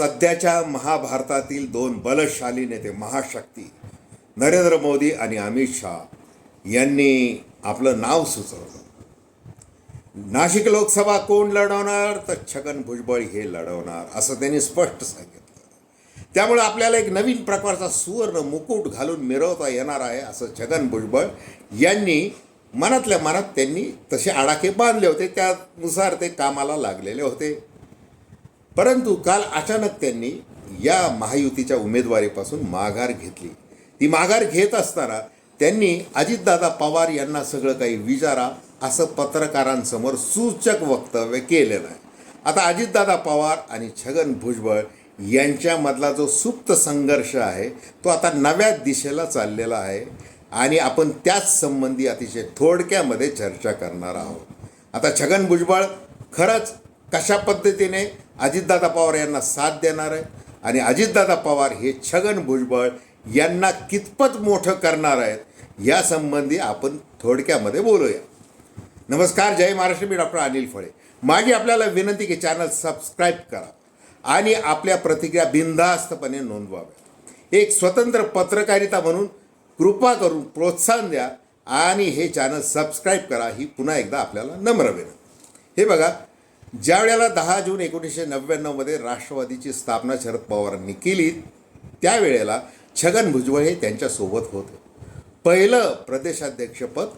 सध्याच्या महाभारतातील दोन बलशाली नेते महाशक्ती नरेंद्र मोदी आणि अमित शहा यांनी आपलं नाव सुचवलं. नाशिक लोकसभा कोण लढवणार? तर छगन भुजबळ हे लढवणार असं त्यांनी स्पष्ट सांगितलं. त्यामुळे आपल्याला एक नवीन प्रकारचा सुवर्ण मुकुट घालून मिरवता येणार आहे असं छगन भुजबळ यांनी मनातल्या मनात त्यांनी तसे आडाखे बांधले होते. त्यानुसार ते कामाला लागलेले होते. परंतु काल अचानक त्यांनी या महायुतीच्या उमेदवारीपासून माघार घेतली. ती माघार घेत असताना त्यांनी अजितदादा पवार यांना सगळं काही विचारा असं पत्रकारांसमोर सूचक वक्तव्य केलेलं आहे. आता अजितदादा पवार आणि छगन भुजबळ यांच्यामधला जो सुप्त संघर्ष आहे तो आता नव्या दिशेला चाललेला आहे आणि आपण त्याच संबंधी अतिशय थोडक्यामध्ये चर्चा करणार आहोत. आता छगन भुजबळ खरंच कशा पद्धतीने अजितदादा पवार यांना साथ देणार आहे. आणि अजितदादा पवार हे छगन भुजबळ यांना कितपत मोठं करणार आहेत यासंबंधी आपण थोडक्यामध्ये बोलूया. नमस्कार जय महाराष्ट्र. मी डॉक्टर अनिल फळे. माझी आपल्याला विनंती की चॅनल सबस्क्राईब करा आणि आपल्या प्रतिक्रिया बिनधास्तपणे नोंदवाव्या. एक स्वतंत्र पत्रकारिता म्हणून कृपा करून प्रोत्साहन द्या आणि हे चॅनल सबस्क्राईब करा ही पुन्हा एकदा आपल्याला नम्र विनंती. हे बघा ज्या वेळेला दहा जून एकोणीसशे नव्याण्णवमध्ये राष्ट्रवादीची स्थापना शरद पवारांनी केली त्यावेळेला छगन भुजबळ हे त्यांच्यासोबत होते. पहिलं प्रदेशाध्यक्षपद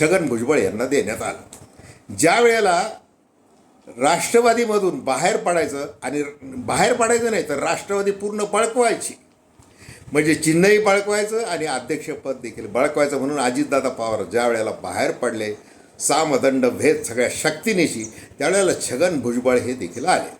छगन भुजबळ यांना देण्यात आलं. ज्या वेळेला राष्ट्रवादीमधून बाहेर पडायचं आणि बाहेर पडायचं नाही तर राष्ट्रवादी पूर्ण बळकवायची. म्हणजे चिन्हही बळकवायचं आणि अध्यक्षपद देखील बळकवायचं म्हणून अजितदादा पवार ज्या वेळेला बाहेर पडले सामदंड भेद सगळ्या शक्तीनिशी त्यावेळेला छगन भुजबळ हे देखील आले.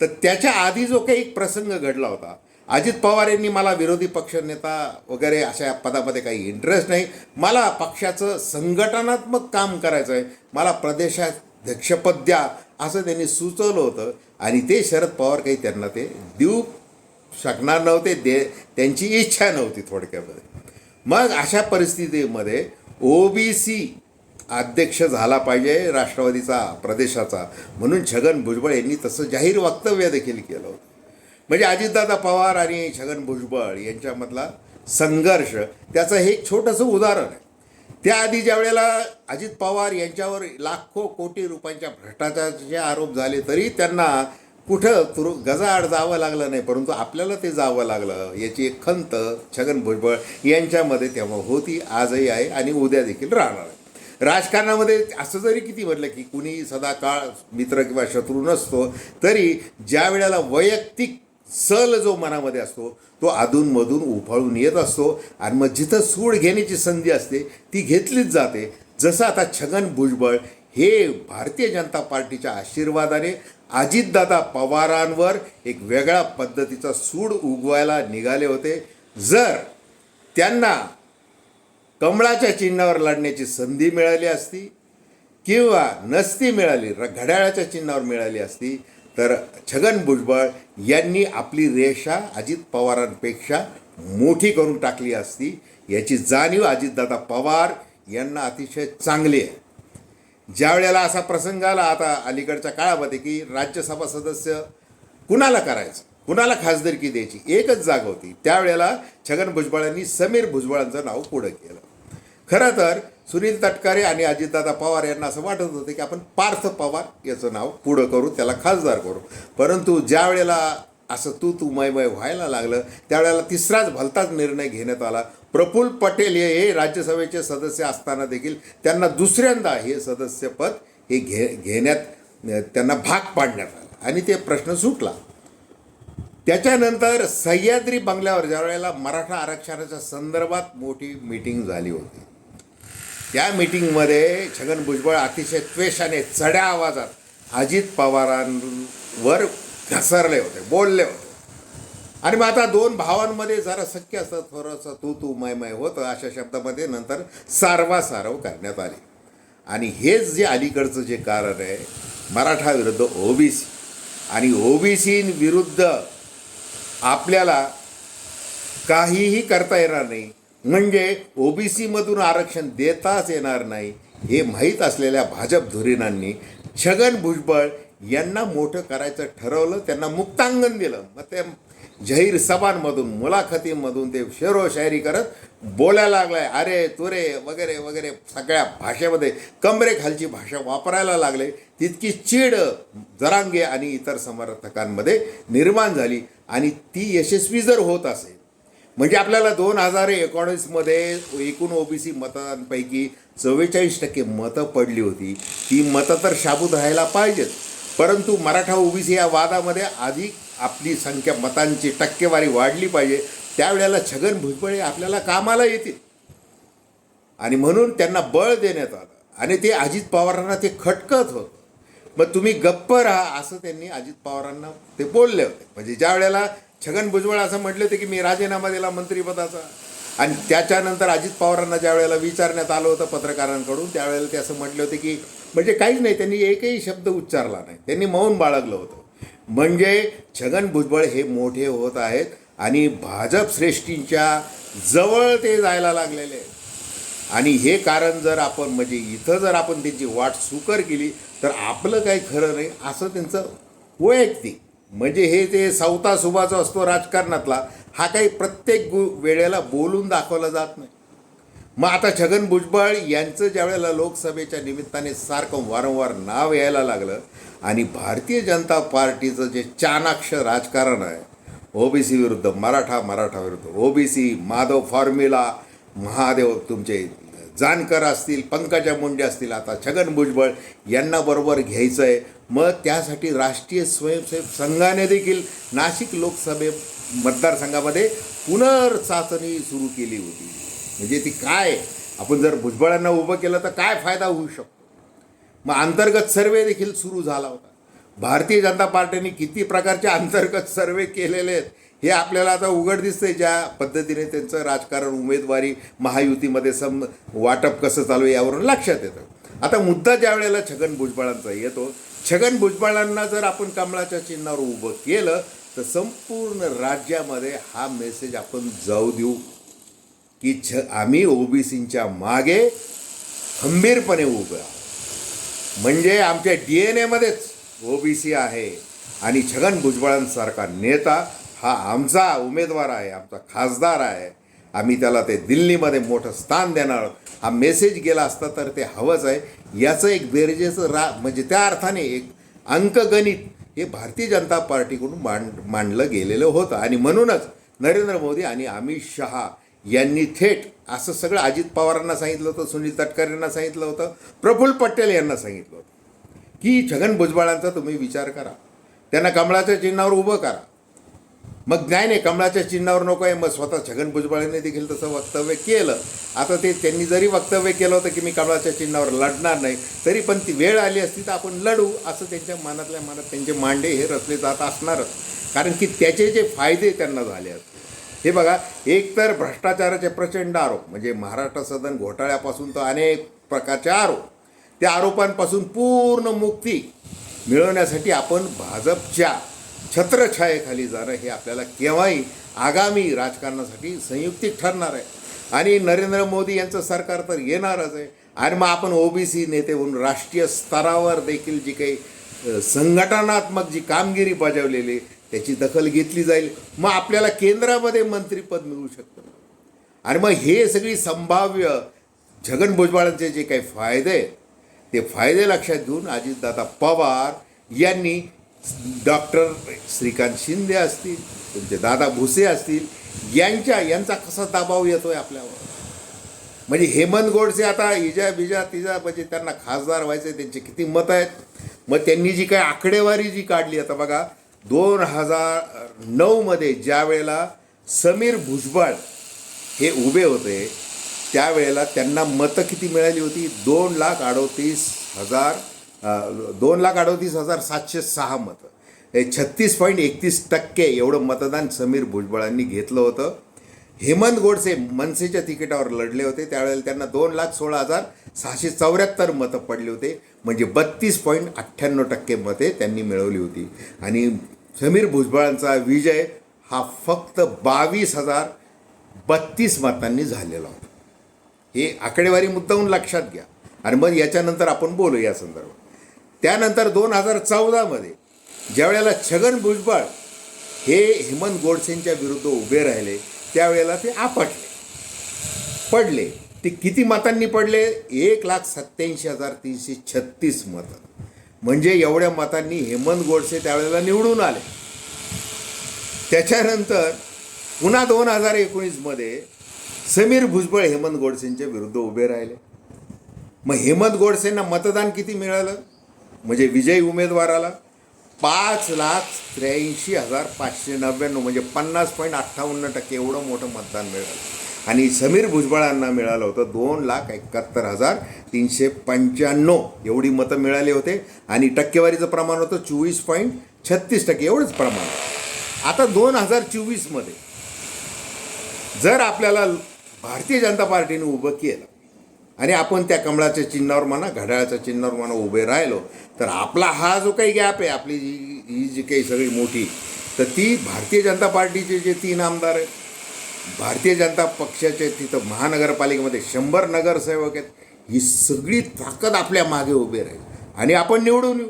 तर त्याच्या आधी जो काही एक प्रसंग घडला होता अजित पवार यांनी मला विरोधी पक्षनेता वगैरे अशा पदामध्ये काही इंटरेस्ट नाही. मला पक्षाचं संघटनात्मक काम करायचं आहे मला प्रदेशाध्यक्षपद द्या असं त्यांनी सुचवलं होतं. आणि ते शरद पवार काही त्यांना ते देऊ शकणार नव्हते दे त्यांची इच्छा नव्हती थोडक्यामध्ये. मग अशा परिस्थितीमध्ये ओ बी सी अध्यक्ष झाला पाहिजे राष्ट्रवादीचा प्रदेशाचा. म्हणून छगन भुजबळ यांनी तसं जाहीर वक्तव्य देखील केलं होतं. म्हणजे अजितदादा पवार आणि छगन भुजबळ यांच्यामधला संघर्ष त्याचं हे एक छोटंसं उदाहरण आहे. त्याआधी ज्या वेळेला अजित पवार यांच्यावर लाखो कोटी रुपयांच्या भ्रष्टाचाराचे आरोप झाले तरी त्यांना कुठं तुरु गजाआड जावं लागलं नाही परंतु आपल्याला ते जावं लागलं याची एक खंत छगन भुजबळ यांच्यामध्ये तेव्हा होती आजही आहे आणि उद्या देखील राहणार आहे. राजकारणामध्ये असं जरी किती म्हटलं की कुणी सदाकाळ मित्र किंवा शत्रू नसतो तरी ज्या वेळेला वैयक्तिक सल जो मनामध्ये असतो तो अधूनमधून उफाळून येत असतो आणि मग जिथं सूड घेण्याची संधी असते ती घेतलीच जाते. जसं आता छगन भुजबळ हे भारतीय जनता पार्टीच्या आशीर्वादाने अजितदादा पवारांवर एक वेगळ्या पद्धतीचा सूड उगवायला निघाले होते. जर त्यांना कमळाच्या चिन्हावर लढण्याची संधी मिळाली असती किंवा नसती मिळाली र घड्याळाच्या चिन्हावर मिळाली असती तर छगन भुजबळ यांनी आपली रेषा अजित पवारांपेक्षा मोठी करून टाकली असती. याची जाणीव अजितदादा पवार यांना अतिशय चांगली आहे. ज्या वेळेला असा प्रसंग आला आता अलीकडच्या काळामध्ये की राज्यसभा सदस्य कुणाला करायचं? कुणाला खासदारकी द्यायची? एकच जागा होती. त्यावेळेला छगन भुजबळांनी समीर भुजबळांचं नाव पुढं केलं. खरं तर सुनील तटकरे आणि अजितदादा पवार यांना असं वाटत होतं की आपण पार्थ पवार याचं नाव पुढं करू त्याला खासदार करू. परंतु ज्या वेळेला असं तू तू मयमय व्हायला लागलं त्यावेळेला तिसराच भलताच निर्णय घेण्यात आला. प्रफुल्ल पटेल हे हे राज्यसभेचे सदस्य असताना देखील त्यांना दुसऱ्यांदा हे सदस्यपद हे घे घेण्यात त्यांना भाग पाडण्यात आला. आणि ते प्रश्न सुटला. त्याच्यानंतर सह्याद्री बंगल्यावर ज्या वेळेला मराठा आरक्षणाच्या संदर्भात मोठी मीटिंग झाली होती त्या मीटिंगमध्ये छगन भुजबळ अतिशय त्वेषाने चढ्या आवाजात अजित पवारांवर घसरले होते बोलले होते. आणि मग आता दोन भावांमध्ये जरा शक्य असतं थोडंसं तू तू मय मय होतं अशा शब्दामध्ये नंतर सारवासारव करण्यात आली. आणि हेच जे अलीकडचं जे कारण आहे मराठा विरुद्ध ओबीसी. आणि ओबीसी विरुद्ध आपल्याला काहीही करता येणार नाही. म्हणजे ओबीसीमधून आरक्षण देताच येणार नाही हे माहीत असलेल्या भाजप धुरीणांनी छगन भुजबळ यांना मोठं करायचं ठरवलं त्यांना मुक्तांगण दिलं. मग ते जाहीर सभांमधून मुलाखतीमधून ते शेरो शायरी करत बोलायला लागलाय. अरे तुरे वगैरे वगैरे सगळ्या भाषेमध्ये कमरेखालची भाषा वापरायला लागले. तितकी चीड जरांगे आणि इतर समर्थकांमध्ये निर्माण झाली आणि ती यशस्वी जर होत असेल म्हणजे आपल्याला दोन हजार एकोणीसमध्ये एकूण ओबीसी मतांपैकी चव्वेचाळीस टक्के मतं पडली होती. ती मतं तर शाबूत राहायला पाहिजेत. परंतु मराठा ओबीसी या वादामध्ये अधिक आपली संख्या मतांची टक्केवारी वाढली पाहिजे. त्यावेळेला छगन भुजबळ हे आपल्याला कामाला येतील. आणि म्हणून त्यांना बळ देण्यात आलं. आणि ते अजित पवारांना ते खटकत होतं. मग तुम्ही गप्प राहा असं त्यांनी अजित पवारांना ते बोलले होते. म्हणजे ज्या वेळेला छगन भुजबळ असं म्हटले होते की मी राजीनामा दिला मंत्रिपदाचा. आणि त्याच्यानंतर अजित पवारांना ज्या वेळेला विचारण्यात आलं होतं पत्रकारांकडून त्यावेळेला ते असं म्हटले होते की म्हणजे काहीच नाही त्यांनी एकही शब्द उच्चारला नाही. त्यांनी मौन बाळगलं होतं. म्हणजे छगन भुजबळ हे मोठे होत आहेत आणि भाजप श्रेष्ठींच्या जवळ ते जायला लागलेले आहेत. आणि हे कारण जर आपण म्हणजे इथं जर आपण त्यांची वाट सुकर केली तर आपलं काही खरं नाही असं त्यांचं वैयक्तिक म्हणजे हे ते सावता सुभाचा असतो राजकारणातला हा काही प्रत्येक गु वेळेला बोलून दाखवला जात नाही. मग आता छगन भुजबळ यांचं ज्या वेळेला लोकसभेच्या निमित्ताने सारखं वारंवार नाव यायला लागलं आणि भारतीय जनता पार्टीचं जे चाणाक्ष राजकारण आहे ओबीसी विरुद्ध मराठा मराठा विरुद्ध ओबीसी माधव फॉर्म्युला महादेव तुमचे जानकर असतील पंकजा मुंडे असतील आता छगन भुजबळ यांना बरोबर घ्यायचं आहे मग त्यासाठी राष्ट्रीय स्वयंसेवक संघाने देखील नाशिक लोकसभे मतदारसंघामध्ये पुनर्चाचणी सुरू केली होती. म्हणजे ती काय? आपण जर भुजबळांना उभं केलं तर काय फायदा होऊ शकतो? मग अंतर्गत सर्वे देखील सुरू झाला होता. भारतीय जनता पार्टीने किती प्रकारचे अंतर्गत सर्वे केलेले आहेत हे आपल्याला आता उघड दिसतंय. ज्या पद्धतीने त्यांचं राजकारण उमेदवारी महायुतीमध्ये सम वाटप कसं चालू आहे यावरून लक्षात येतं. आता मुद्दा ज्या वेळेला छगन भुजबळांचा येतो छगन भुजबळांना जर आपण कमळाच्या चिन्हावर उभं केलं तर संपूर्ण राज्यामध्ये हा मेसेज आपण जाऊ देऊ. की छ आम्ही ओबीसींच्या मागे खंबीरपणे उभे आहोत. म्हणजे आमच्या डी एन एमध्येच ओबीसी आहे आणि छगन भुजबळांसारखा नेता हा आमचा उमेदवार आहे आमचा खासदार आहे. आम्ही त्याला ते दिल्लीमध्ये मोठं स्थान देणार आहोत. हा मेसेज गेला असता तर ते हवंच आहे. याचं एक बेरजेचं रा म्हणजे त्या अर्थाने एक अंकगणित हे भारतीय जनता पार्टीकडून मांड मांडलं गेलेलं होतं. आणि म्हणूनच नरेंद्र मोदी आणि अमित शहा यांनी थेट असं सगळं अजित पवारांना सांगितलं होतं सुनील तटकरेंना सांगितलं होतं प्रफुल्ल पटेल यांना सांगितलं होतं. की छगन भुजबळांचा तुम्ही विचार करा. त्यांना कमळाच्या चिन्हावर उभं करा. मग नाही नाही कमळाच्या चिन्हावर नको आहे. मग स्वतः छगन भुजबळांनी देखील तसं वक्तव्य केलं. आता ते त्यांनी जरी वक्तव्य केलं होतं की मी कमळाच्या चिन्हावर लढणार नाही तरी पण ती वेळ आली असती तर आपण लढू असं त्यांच्या मनातल्या मनात त्यांचे मांडे हे रचले जात असणारच. कारण की त्याचे जे फायदे त्यांना झाले आहेत. हे बघा एक तर भ्रष्टाचाराचे प्रचंड आरोप म्हणजे महाराष्ट्र सदन घोटाळ्यापासून तर अनेक प्रकारचे आरोप त्या आरोपांपासून पूर्ण मुक्ती मिळवण्यासाठी आपण भाजपच्या छत्रछायेखाली जाणं हे आपल्याला केव्हाही आगामी राजकारणासाठी संयुक्तिक ठरणार आहे. आणि नरेंद्र मोदी यांचं सरकार तर येणारच आहे. आणि मग आपण ओबीसी नेते म्हणून राष्ट्रीय स्तरावर देखील जी काही संघटनात्मक जी कामगिरी बजावलेली त्याची दखल घेतली जाईल. मग आपल्याला केंद्रामध्ये मंत्रीपद मिळू शकतं. आणि मग हे सगळी संभाव्य छगन भुजबळांचे जे काही फायदे आहेत ते फायदे लक्षात घेऊन अजितदादा पवार यांनी डॉक्टर श्रीकांत शिंदे असतील तुमचे दादा भुसे असतील यांच्या यांचा कसा दबाव येतोय आपल्यावर? म्हणजे हेमंत गोडसे आता इजा बिजा तिजा म्हणजे त्यांना खासदार व्हायचे त्यांचे किती मत आहेत? मग त्यांनी जी काय आकडेवारी जी काढली आता बघा दोन हजार नऊमध्ये ज्या वेळेला समीर भुजबळ हे उभे होते त्यावेळेला त्यांना मतं किती मिळाली होती? दोन लाख अडोतीस हजार दोन लाख अडोतीस हजार सातशे सहा मतं. हे छत्तीस पॉईंट एकतीस टक्के एवढं मतदान समीर भुजबळांनी घेतलं होतं. हेमंत गोडसे मनसेच्या तिकिटावर लढले होते. त्यावेळेला त्यांना दोन लाख सोळा हजार सहाशे चौऱ्याहत्तर मतं पडले होते. म्हणजे बत्तीस पॉईंट अठ्ठ्याण्णव टक्के मते त्यांनी मिळवली होती. आणि समीर भुजबळांचा विजय हा फक्त बावीस हजार बत्तीस मतांनी झालेला होता. हे आकडेवारी मुद्दाहून लक्षात घ्या. आणि मग याच्यानंतर आपण बोलू या संदर्भात. त्यानंतर दोन हजार चौदामध्ये ज्यावेळेला छगन भुजबळ हे हेमंत गोडसेंच्या विरुद्ध उभे राहिले त्यावेळेला ते आपटले. पडले. ते किती मतांनी पडले? एक लाख सत्याऐंशी हजार तीनशे छत्तीस मतं. म्हणजे एवढ्या मतांनी हेमंत गोडसे त्यावेळेला निवडून आले. त्याच्यानंतर पुन्हा दोन हजार एकोणीसमध्ये समीर भुजबळ हेमंत गोडसेंच्या विरुद्ध उभे राहिले. मग हेमंत गोडसेंना मतदान किती मिळालं? म्हणजे विजयी उमेदवाराला पाच लाख त्र्याऐंशी हजार पाचशे नव्याण्णव म्हणजे पन्नास पॉईंट अठ्ठावन्न टक्के एवढं मोठं मतदान मिळालं. आणि समीर भुजबळांना मिळालं होतं दोन लाख एकाहत्तर हजार तीनशे पंच्याण्णव एवढी मतं मिळाली होते. आणि टक्केवारीचं प्रमाण होतं चोवीस पॉईंट छत्तीस टक्के एवढंच प्रमाण. आता दोन हजार चोवीसमध्ये जर आपल्याला भारतीय जनता पार्टीने उभं केलं आणि आपण त्या कमळाच्या चिन्हावर म्हणा घड्याळाच्या चिन्हावर म्हणा उभे राहिलो तर आपला हा जो काही गॅप आहे आपली जी ही जी काही सगळी मोठी तर ती भारतीय जनता पार्टीचे जे तीन आमदार आहेत भारतीय जनता पक्षाचे तिथं महानगरपालिकेमध्ये शंभर नगरसेवक आहेत ही सगळी ताकद आपल्या मागे उभी राहील. आणि आपण निवडून येऊ.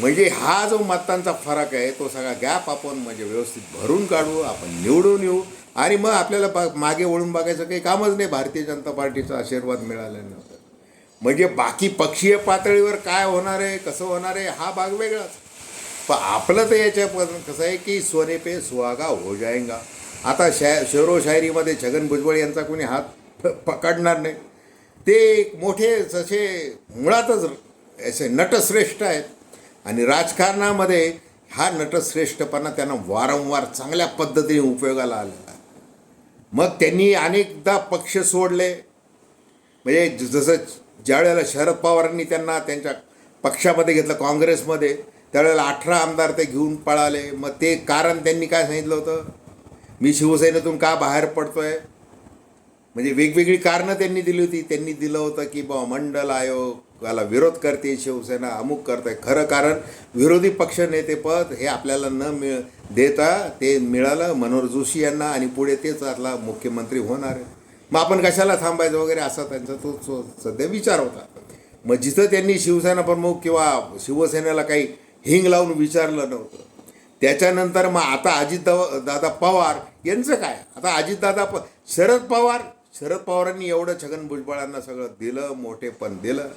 म्हणजे हा जो मतांचा फरक आहे तो सगळा गॅप आपण म्हणजे व्यवस्थित भरून काढू आपण निवडून येऊ. आणि मग आपल्याला बा मागे वळून बघायचं काही कामच नाही. भारतीय जनता पार्टीचा आशीर्वाद मिळाल्यानंतर म्हणजे बाकी पक्षीय पातळीवर काय होणार आहे कसं होणार आहे हा भाग वेगळाच. पण आपलं तर याच्यापर्यंत कसं आहे की सोने पे सुहागा हो जायंगा. आता शा शेरो शायरीमध्ये छगन भुजबळ यांचा कोणी हात प- पकडणार नाही. ते एक मोठे जसे मुळातच असे नटश्रेष्ठ आहेत. आणि राजकारणामध्ये हा नटश्रेष्ठपणा त्यांना वारंवार चांगल्या पद्धतीने उपयोगाला आला. आहे मग त्यांनी अनेकदा पक्ष सोडले. म्हणजे ज- जसं ज्या वेळेला शरद पवारांनी त्यांना त्यांच्या पक्षामध्ये घेतलं काँग्रेसमध्ये त्यावेळेला अठरा आमदार ते घेऊन पळाले. मग ते कारण त्यांनी काय सांगितलं होतं? मी शिवसेनेतून का बाहेर पडतो आहे म्हणजे वेगवेगळी कारणं त्यांनी दिली होती. त्यांनी दिलं होतं की बा मंडल आयोगाला विरोध करते शिवसेना अमुक करते खरं कारण विरोधी पक्ष नेतेपद हे आपल्याला न मिळ देता ते मिळालं. मनोहर जोशी यांना आणि पुढे तेच आपला मुख्यमंत्री होणार आहे मग आपण कशाला थांबायचं वगैरे असा त्यांचा तो तो सध्या विचार होता. मग जिथं त्यांनी शिवसेना प्रमुख किंवा शिवसेनेला काही हिंग लावून विचारलं नव्हतं. त्याच्यानंतर मग आता अजित दादा पवार यांचं काय? आता अजितदादा प शरद पवार शरद पवारांनी एवढं छगन भुजबळांना सगळं दिलं मोठेपण दिलं.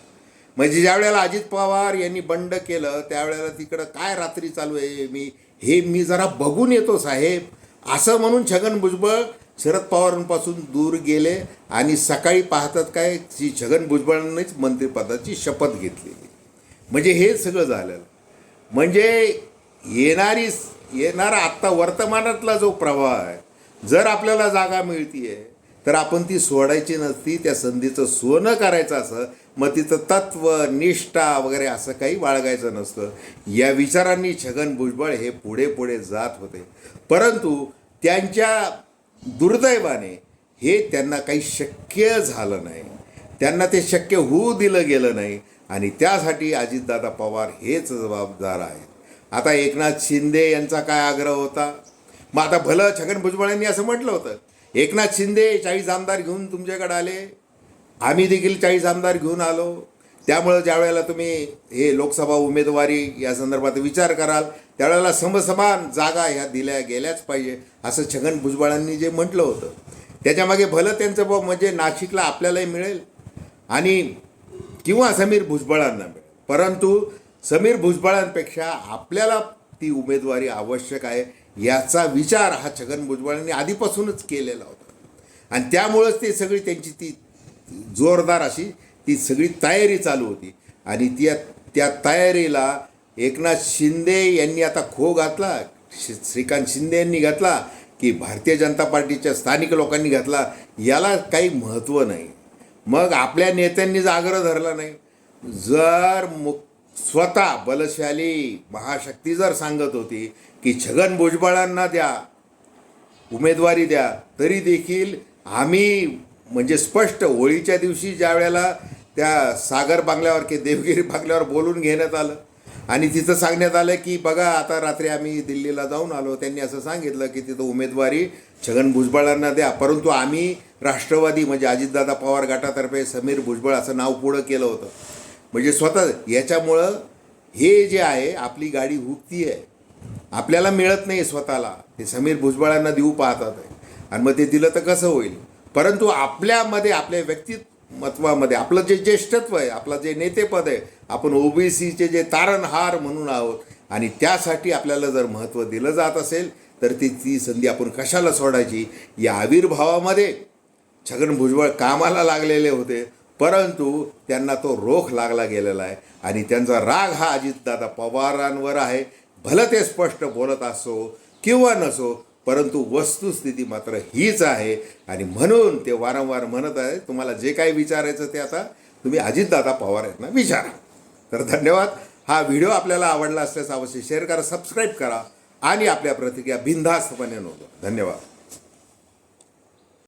म्हणजे ज्या वेळेला अजित पवार यांनी बंड केलं त्यावेळेला तिकडं काय रात्री चालू आहे मी हे मी जरा बघून येतो साहेब. असं म्हणून छगन भुजबळ शरद पवारांपासून दूर गेले आणि सकाळी पाहतात काय जी छगन भुजबळांनीच मंत्रिपदाची शपथ घेतलेली म्हणजे हे सगळं झालं. म्हणजे येणारी येणारा आत्ता वर्तमानातला जो प्रवाह आहे जर आपल्याला जागा मिळतीये तर आपण ती सोडायची नसती त्या संधीचं सोनं करायचं असं मग तिचं तत्व निष्ठा वगैरे असं काही बाळगायचं नसतं. या विचारांनी छगन भुजबळ हे पुढे पुढे जात होते. परंतु त्यांच्या दुर्दैवाने हे त्यांना काही शक्य झालं नाही. त्यांना ते शक्य होऊ दिलं गेलं नाही आणि त्यासाठी अजितदादा पवार हेच जबाबदार आहेत. आता एकनाथ शिंदे यांचा काय आग्रह होता? मग आता भलं छगन भुजबळांनी असं म्हटलं होतं. एकनाथ शिंदे चाळीस आमदार घेऊन तुमच्याकडे आले. आम्ही देखील चाळीस आमदार घेऊन आलो. त्यामुळं ज्या वेळेला तुम्ही हे लोकसभा उमेदवारी या संदर्भात विचार कराल त्यावेळेला समसमान जागा ह्या दिल्या गेल्याच पाहिजे असं छगन भुजबळांनी जे म्हटलं होतं. त्याच्यामागे भलं त्यांचं ब म्हणजे नाशिकला आपल्यालाही मिळेल आणि किंवा समीर भुजबळांना मिळेल. परंतु समीर भुजबळांपेक्षा आपल्याला ती उमेदवारी आवश्यक आहे. याचा विचार हा छगन भुजबळांनी आधीपासूनच केलेला होता. आणि त्यामुळंच ते सगळी त्यांची ती जोरदार अशी ती सगळी तयारी चालू होती. आणि त्या त्या तयारीला एकनाथ शिंदे यांनी आता खो घातला श्रीकांत शिंदे यांनी घातला की भारतीय जनता पार्टीच्या स्थानिक लोकांनी घातला याला काही महत्त्व नाही. मग आपल्या नेत्यांनीच आग्रह धरला नाही जर मु स्वतः बलशाली महाशक्ती जर सांगत होती की छगन भुजबळांना द्या उमेदवारी द्या तरी देखील आम्ही म्हणजे स्पष्ट होळीच्या दिवशी ज्या वेळेला त्या सागर बांगल्यावर की देवगिरी बांगल्यावर बोलून घेण्यात आलं आणि तिथं सांगण्यात आलं की बघा आता रात्री आम्ही दिल्लीला जाऊन आलो. त्यांनी असं सांगितलं की तिथं उमेदवारी छगन भुजबळांना द्या. परंतु आम्ही राष्ट्रवादी म्हणजे अजितदादा पवार गटातर्फे समीर भुजबळ असं नाव पुढं केलं होतं. म्हणजे स्वतः याच्यामुळं हे जे आहे आपली गाडी हुकती आहे आपल्याला मिळत नाही स्वतःला. ते समीर भुजबळांना देऊ पाहतात आहे. आणि मग ते दिलं तर कसं होईल? परंतु आपल्यामध्ये आपल्या व्यक्तिमत्वामध्ये आपलं जे ज्येष्ठत्व आहे आपलं जे नेतेपद आहे आपण ओबीसीचे जे तारणहार म्हणून आहोत आणि त्यासाठी आपल्याला जर महत्त्व दिलं जात असेल तर ती ती संधी आपण कशाला सोडायची? या आविर्भावामध्ये छगन भुजबळ कामाला लागलेले होते परंतु त्यांना तो रोख लागला गेलेला आहे. आणि त्यांचा राग हा अजितदादा पवारांवर आहे. भलं ते स्पष्ट बोलत असो किंवा नसो परंतु वस्तुस्थिती मात्र हीच आहे. आणि म्हणून ते वारंवार म्हणत आहे तुम्हाला जे काही विचारायचं ते आता तुम्ही अजितदादा पवार यांना विचारा. तर धन्यवाद. हा व्हिडिओ आपल्याला आवडला असल्यास अवश्य शेअर करा सबस्क्राईब करा आणि आपल्या प्रतिक्रिया बिनधास्तपणे नोंदवा. धन्यवाद.